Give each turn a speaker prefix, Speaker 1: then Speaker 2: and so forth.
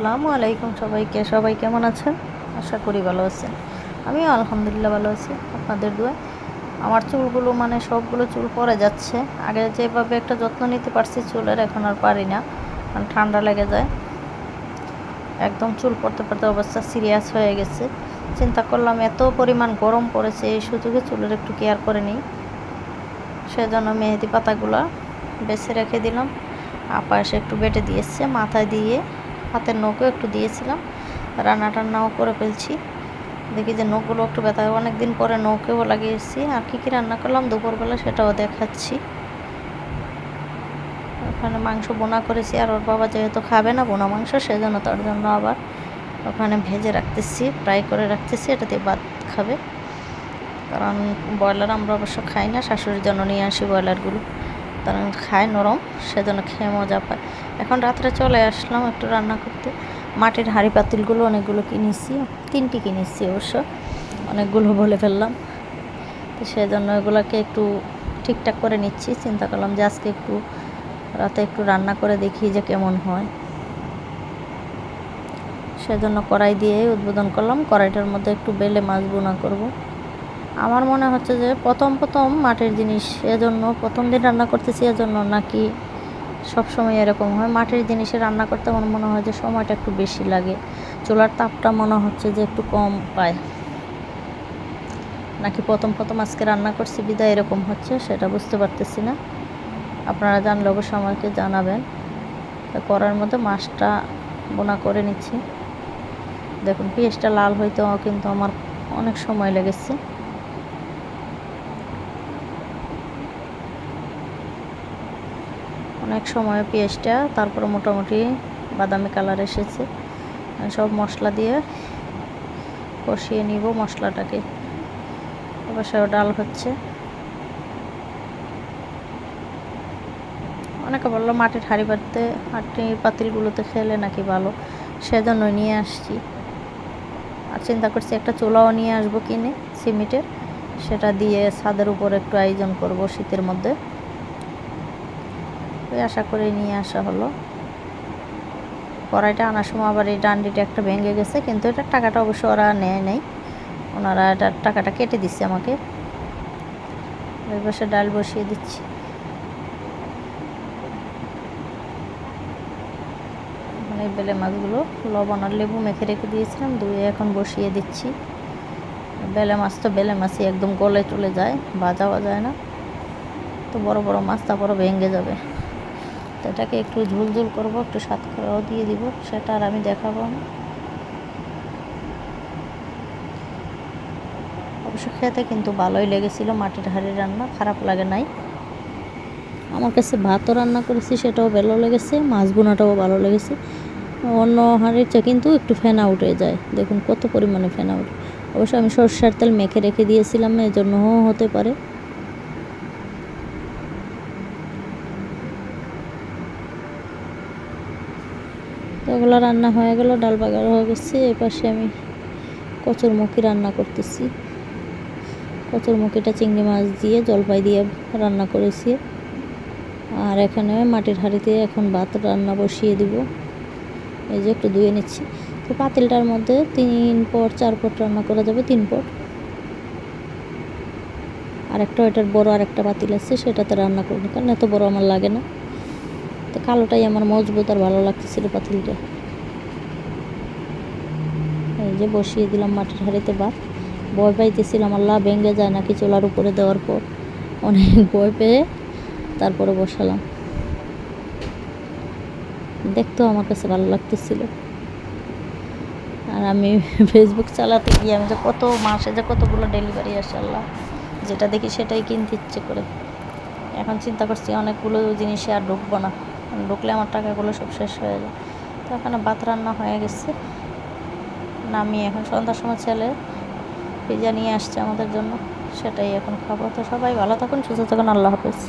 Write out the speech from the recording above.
Speaker 1: আসসালামু আলাইকুম সবাইকে। সবাই কেমন আছেন? আশা করি ভালো আছেন। আমিও আলহামদুলিল্লাহ ভালো আছি, আপনাদের দোয়া আমার চুলগুলো মানে সবগুলো চুল পড়ে যাচ্ছে। আগে যেভাবে একটা যত্ন নিতে পারছি, চুলের এখন আর পারি না। কারণ ঠান্ডা লেগে যায়। একদম চুল পড়তে পড়তে অবস্থা সিরিয়াস হয়ে গেছে। চিন্তা করলাম, এত পরিমাণ গরম পড়েছে, এই সুযোগে চুলের একটু কেয়ার করে নিই। সেজন্য মেহেদি পাতাগুলো বেছে রেখে দিলাম। আপা এসে একটু বেটে দিয়েছে, মাথায় দিয়ে হাতের নখও একটু দিয়েছিলাম রান্না টান্নাও করে ফেলছি। দেখি যে নখগুলো একটু ব্যথা অনেক দিন পরে নখেও লাগিয়েছি। আর কী কী রান্না করলাম, দুপুরবেলা সেটাও দেখাচ্ছি। ওখানে মাংস বোনা করেছি, আর ওর বাবা যেহেতু খাবে না বোনা মাংস, সেজন্য তার জন্য আবার ওখানে ভেজে রাখতেছি ফ্রাই করে রাখতেছি, এটা দিয়ে ভাত খাবে। কারণ ব্রয়লার আমরা অবশ্য খাই না, শাশুড়ির জন্য নিয়ে আসি ব্রয়লারগুলো। কারণ খায় নরম, সেজন্য খেয়ে মজা পায়। এখন রাত্রে চলে আসলাম একটু রান্না করতে। মাটির হাঁড়ি পাতিলগুলো অনেকগুলো কিনেছি, তিনটি কিনেছি অবশ্য, অনেকগুলো বলে ফেললাম। তো সেজন্য এগুলোকে একটু ঠিকঠাক করে নিচ্ছি। চিন্তা করলাম যে আজকে একটু রাতে একটু রান্না করে দেখি যে কেমন হয়। সেজন্য কড়াই দিয়ে উদ্বোধন করলাম। কড়াইটার মধ্যে একটু বেলে মাছ বোনা করব। আমার মনে হচ্ছে যে প্রথম প্রথম মাটির জিনিস এজন্য, প্রথম দিন রান্না করতেছি এজন্য নাকি সব সময় এরকম হয়? মাটির জিনিসে রান্না করতে আমার মনে হয় যে সময়টা একটু বেশি লাগে। চুলার তাপটা মনে হচ্ছে যে একটু কম পায়। নাকি প্রথম প্রথম আজকে রান্না করছি, বিদায় এরকম হচ্ছে সেটা বুঝতে পারতেছি না। আপনারা জানলে অবশ্যই আমাকে জানাবেন। করার মধ্যে মাছটা বোনা করে নিচ্ছি। দেখুন, পেঁয়াজটা লাল হইতেও কিন্তু আমার অনেক সময় লেগেছে। অনেক সময় পেঁয়াজটা, তারপর মোটামুটি বাদামি কালার এসেছে। সব মশলা দিয়ে কষিয়ে নিব মশলাটাকে। অবশ্যই ডাল হচ্ছে। অনেকে বলল মাটির হাঁড়ি পাতে হাঁটি পাতিলগুলোতে খেলে নাকি ভালো। সেজন্য নিয়ে আসছি। আর চিন্তা করছি একটা চুলাও নিয়ে আসব কিনে, সিমেন্টের। সেটা দিয়ে ছাদের উপর একটু আয়োজন করব শীতের মধ্যে। ওই আশা করে নিয়ে আসা হলো। কড়াইটা আনার সময় আবার এই ডান্ডিটা একটা ভেঙে গেছে, কিন্তু এটার টাকাটা অবশ্য ওরা নেয় নাই। ওনারা এটার টাকাটা কেটে দিচ্ছে আমাকে। ওই পাশে ডাল বসিয়ে দিচ্ছি। মানে বেলে মাছগুলো লবণ আর লেবু মেখে রেখে দিয়েছিলাম, ধুয়ে এখন বসিয়ে দিচ্ছি। বেলে মাছ তো বেলে মাছই, একদম গলে চলে যায়, ভাজাও যায় না। তো বড় বড় মাছ তারপরে ভেঙে যাবে। এটাকে একটু ঝুল ঝুল করব, একটু সাত করেও দিয়ে দিব, সেটা আর আমি দেখাবো না। অবশ্য খেতে কিন্তু ভালোই লেগেছিল মাটির হাঁড়ির রান্না, খারাপ লাগে নাই। আমার কাছে ভাতও রান্না করেছি, সেটাও ভালো লেগেছে, মাছ বোনাটাও ভালো লেগেছে। অন্য হাঁড়ির চা কিন্তু একটু ফেনা উঠে যায়, দেখুন কত পরিমাণে ফেনা উঠে। অবশ্য আমি সরষার তেল মেখে রেখে দিয়েছিলাম এই জন্য হতে পারে। ওগুলো রান্না হয়ে গেল, ডাল বাগার হয়ে গেছে। এ পাশে আমি কচুরমুখী রান্না করতেছি। কচুরমুখীটা চিংড়ি মাছ দিয়ে, জলপাই দিয়ে রান্না করেছি। আর এখানে মাটির হাঁড়িতে এখন ভাত রান্না বসিয়ে দিব। এই যে একটু ধুয়ে নিচ্ছি। তো পাতিলটার মধ্যে তিন পট, চার পট রান্না করা যাবে, তিন পট। আর একটা ওইটার বড় আর একটা পাতিল আছে, সেটাতে রান্না করব, কারণ এত বড় আমার লাগে না। তো কালোটাই আমার মজবুত আর ভালো লাগতেছিল পাতিলটা। এই যে বসিয়ে দিলাম মাটির হাঁড়িতে ভাত। ভয় পাইতেছিলাম, আল্লাহ ভেঙে যায় নাকি চোলার উপরে দেওয়ার পর। অনেক ভয় পেয়ে তারপরে বসালাম। দেখতেও আমার কাছে ভালো লাগতেছিল। আর আমি ফেসবুক চালাতে গিয়ে আমি যে কত মাসে যে কতগুলো ডেলিভারি আসে আল্লাহ, যেটা দেখি সেটাই কিনতে ইচ্ছে করে। এখন চিন্তা করছি অনেকগুলো জিনিসে আর ঢুকবো না। ঢুকলে আমার টাকাগুলো সব শেষ হয়ে যায়। তো এখানে ভাত রান্না হয়ে গেছে। নামিয়ে এখন সন্ধ্যার সময় ছেলে পিজা নিয়ে আসছে আমাদের জন্য। সেটাই এখন খাব। তো সবাই ভালো থাকুন, সুস্থ থাকুন, আল্লাহ হাফেজ।